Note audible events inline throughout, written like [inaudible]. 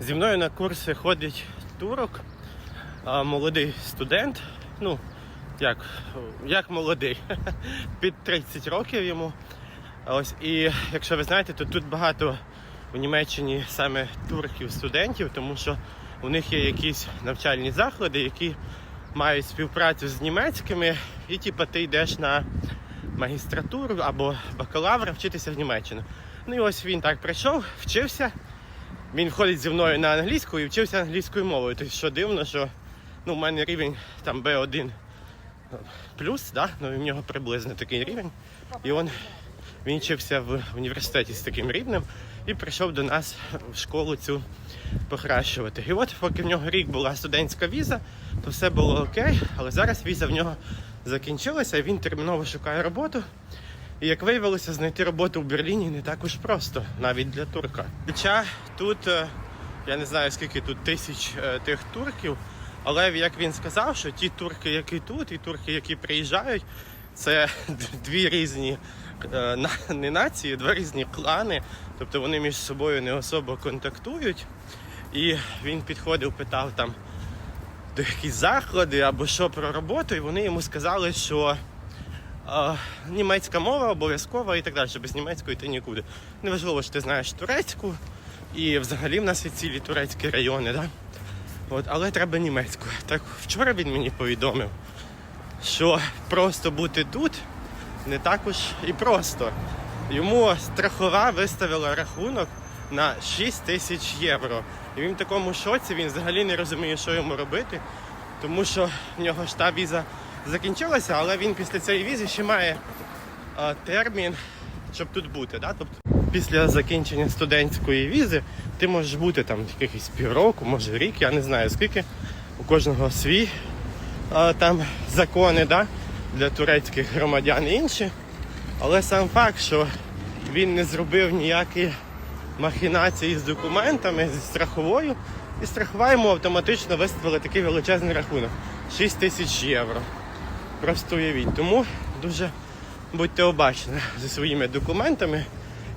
Зі мною на курси ходить турок, молодий студент. Ну, як, як молодий, [laughs] під 30 років йому. Ось, і якщо ви знаєте, то тут багато у Німеччині саме турків студентів, тому що у них є якісь навчальні заклади, які мають співпрацю з німецькими, і типу, ти йдеш на магістратуру або бакалавра вчитися в Німеччину. Ну і ось він так прийшов, вчився. Він ходить зі мною на англійську і вчився англійською мовою. Тобто, що дивно, що ну, у мене рівень там B1 плюс, да? ну, в нього приблизно такий рівень. І він, він вчився в університеті з таким рівнем і прийшов до нас в школу цю покращувати. І от поки в нього рік була студентська віза, то все було окей, але зараз віза в нього закінчилася, і він терміново шукає роботу. І як виявилося, знайти роботу в Берліні не так уж просто, навіть для турка. Хоча тут, е, я не знаю скільки тут тисяч е, тих турків, але як він сказав, що ті турки, які тут, і турки, які приїжджають, це [laughs] дві різні е, не нації, два різні клани. Тобто вони між собою не особо контактують. І він підходив, питав там до якісь заклади або що про роботу, і вони йому сказали, що німецька мова обов'язкова і так далі, без німецької ти нікуди. Неважливо, що ти знаєш турецьку, і взагалі в нас є цілі турецькі райони, да? От, але треба німецьку. Так вчора він мені повідомив, що просто бути тут не так уж і просто. Йому страхова виставила рахунок на 6 тисяч євро. І він в такому шоці, він взагалі не розуміє, що йому робити, тому що в нього ж та віза закінчилася, але він після цієї візи ще має а, термін, щоб тут бути. Да? Тобто після закінчення студентської візи ти можеш бути там якихось півроку, може рік, я не знаю скільки. У кожного свій а, там закони да? для турецьких громадян і інші. Але сам факт, що він не зробив ніякі махінації з документами, зі страховою, і страхова йому автоматично виставила такий величезний рахунок 6 тисяч євро. Просто уявіть. Тому дуже будьте обачні зі своїми документами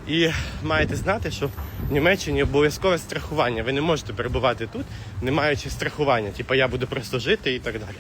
і маєте знати, що в Німеччині обов'язкове страхування. Ви не можете перебувати тут, не маючи страхування. Типу я буду просто жити і так далі.